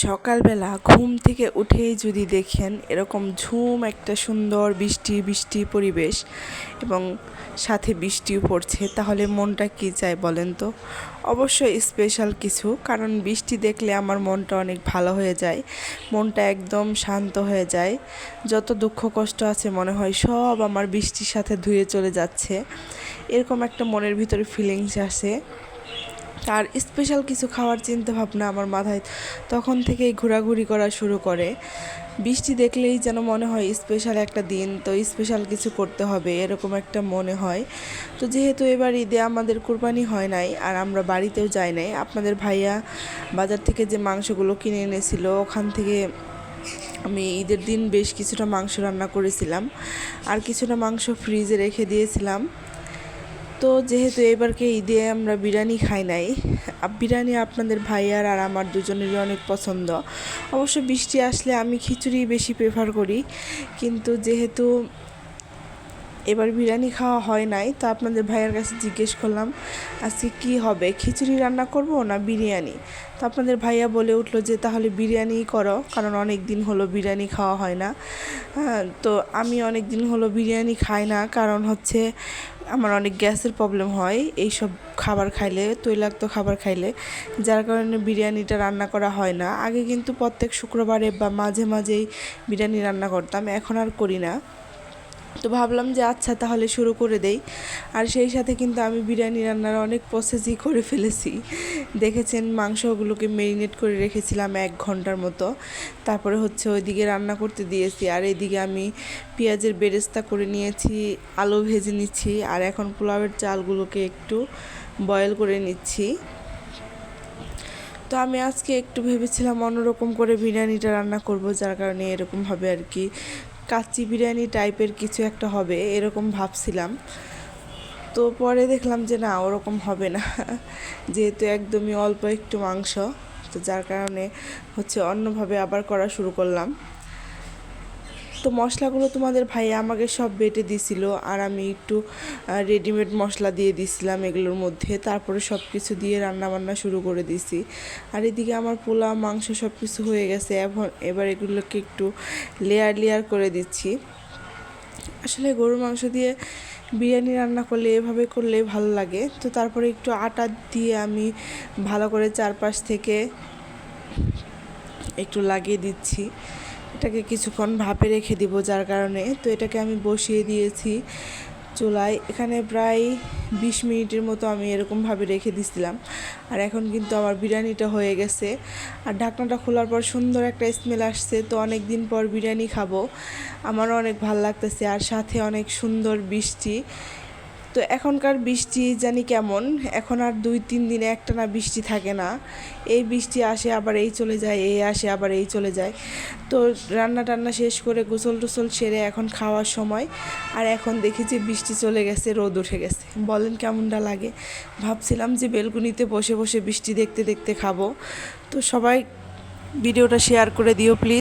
সকালবেলা ঘুম থেকে উঠেই যদি দেখেন এরকম ঝুম, একটা সুন্দর বৃষ্টি বৃষ্টি পরিবেশ এবং সাথে বৃষ্টিও পড়ছে, তাহলে মনটা কি চায় বলেন তো? অবশ্যই স্পেশাল কিছু, কারণ বৃষ্টি দেখলে আমার মনটা অনেক ভালো হয়ে যায়, মনটা একদম শান্ত হয়ে যায়। যত দুঃখ, কষ্ট আছে মনে হয় সব আমার বৃষ্টির সাথে ধুয়ে চলে যাচ্ছে। এরকম একটা মনের ভিতরে ফিলিংস আসে। আর স্পেশাল কিছু খাওয়ার চিন্তা ভাবনা আমার মাথায় তখন থেকেই ঘোরাঘুরি করা শুরু করে। বৃষ্টি দেখলেই যেন মনে হয় স্পেশাল একটা দিন, তো স্পেশাল কিছু করতে হবে, এরকম একটা মনে হয়। তো যেহেতু এবার ঈদে আমাদের কোরবানি হয় নাই আর আমরা বাড়িতেও যাই নাই, আপনাদের ভাইয়া বাজার থেকে যে মাংসগুলো কিনে এনেছিল, ওখান থেকে আমি ঈদের দিন বেশ কিছুটা মাংস রান্না করেছিলাম। আর কিছুটা মাংস ফ্রিজে রেখে দিয়েছিলাম। তো যেহেতু এবারকে ঈদে আমরা বিরিয়ানি খাই নাই বিরিয়ানি আপনাদের ভাইয়ার আর আমার দুজনেরই অনেক পছন্দ। অবশ্য বৃষ্টি আসলে আমি খিচুড়ি বেশি প্রেফার করি, কিন্তু যেহেতু এবার বিরিয়ানি খাওয়া হয় নাই, তো আপনাদের ভাইয়ের কাছে জিজ্ঞেস করলাম, আজকে কি হবে? খিচুড়ি রান্না করব না বিরিয়ানি? তো আপনাদের ভাইয়া বলে উঠল যে, তাহলে বিরিয়ানিই করো, কারণ অনেক দিন হলো বিরিয়ানি খাওয়া হয় না। হ্যাঁ তো আমি অনেক দিন হলো বিরিয়ানি খাই না, কারণ হচ্ছে আমার অনেক গ্যাসের প্রবলেম হয় এই সব খাবার খাইলে, তৈলাক্ত খাবার খাইলে, যার কারণে বিরিয়ানিটা রান্না করা হয় না। আগে কিন্তু প্রত্যেক শুক্রবারে বা মাঝে মাঝেই বিরিয়ানি রান্না করতাম, এখন আর করি না। তো ভাবলাম যে আচ্ছা তাহলে শুরু করে দেই। আর সেই সাথে কিন্তু আমি বিরিয়ানি রান্নার অনেক প্রসেসই করে ফেলেছি। দেখেছেন, মাংসগুলোকে মেরিনেট করে রেখেছিলাম এক ঘণ্টার মতো। তারপরে হচ্ছে ওইদিকে রান্না করতে দিয়েছি। আর এইদিকে আমি পেঁয়াজের বেরেস্তা করে নিয়েছি, আলু ভেজে নিচ্ছি। আর এখন পোলাওয়ের চালগুলোকে একটু বয়েল করে নিচ্ছি। তো আমি আজকে একটু ভেবেছিলাম অন্যরকম করে বিরিয়ানিটা রান্না করব, যার কারণে এরকমভাবে আর কি কাচ্চি বিরিয়ানি টাইপের কিছু একটা হবে, এরকম ভাবছিলাম। তো পরে দেখলাম যে না, ওরকম হবে না। যেহেতু একদমই অল্প একটু মাংস, তো যার কারণে হচ্ছে অন্যভাবে আবার করা শুরু করলাম। তো মশলাগুলো তোমাদের ভাই আমাকে সব বেটে দিছিল, আর আমি একটু রেডিমেড মশলা দিয়ে দিছিলাম এগুলোর মধ্যে, তারপরে সব কিছু দিয়ে রান্না বান্না শুরু করে দিছি। আর এদিকে আমার পোলাও, মাংস সব কিছু হয়ে গেছে, এখন এবার এগুলোকে একটু লেয়ার লেয়ার করে দিচ্ছি। আসলে গরুর মাংস দিয়ে বিরিয়ানি রান্না করলে, এভাবে করলে ভালো লাগে। তো তারপরে একটু আটা দিয়ে আমি ভালো করে চারপাশ থেকে একটু লাগিয়ে দিচ্ছি। এটাকে কিছুক্ষণ ভাপে রেখে দিব যার কারণে। তো এটাকে আমি বসিয়ে দিয়েছি চুলায়। এখানে প্রায় বিশ মিনিটের মতো আমি এরকমভাবে রেখে দিছিলাম। আর এখন কিন্তু আমার বিরিয়ানিটা হয়ে গেছে। আর ঢাকনাটা খোলার পর সুন্দর একটা স্মেল আসছে। তো অনেক দিন পর বিরিয়ানি খাব। আমারও অনেক ভালো লাগতেছে। আর সাথে অনেক সুন্দর বৃষ্টি। তো এখনকার বৃষ্টি জানি কেমন? এখন আর দুই, তিন দিনে একটা না বৃষ্টি থাকে না। এই বৃষ্টি আসে, আবার এই চলে যায়, এই আসে, আবার এই চলে যায়। তো রান্না টান্না শেষ করে গোসল টোসল সেরে এখন খাওয়ার সময়। আর এখন দেখি যে বৃষ্টি চলে গেছে, রোদ উঠে গেছে। বলেন কেমনটা লাগে? ভাবছিলাম যে বেলকুনিতে বসে বসে বৃষ্টি দেখতে দেখতে খাব। তো সবাই ভিডিওটা শেয়ার করে দিও, প্লিজ।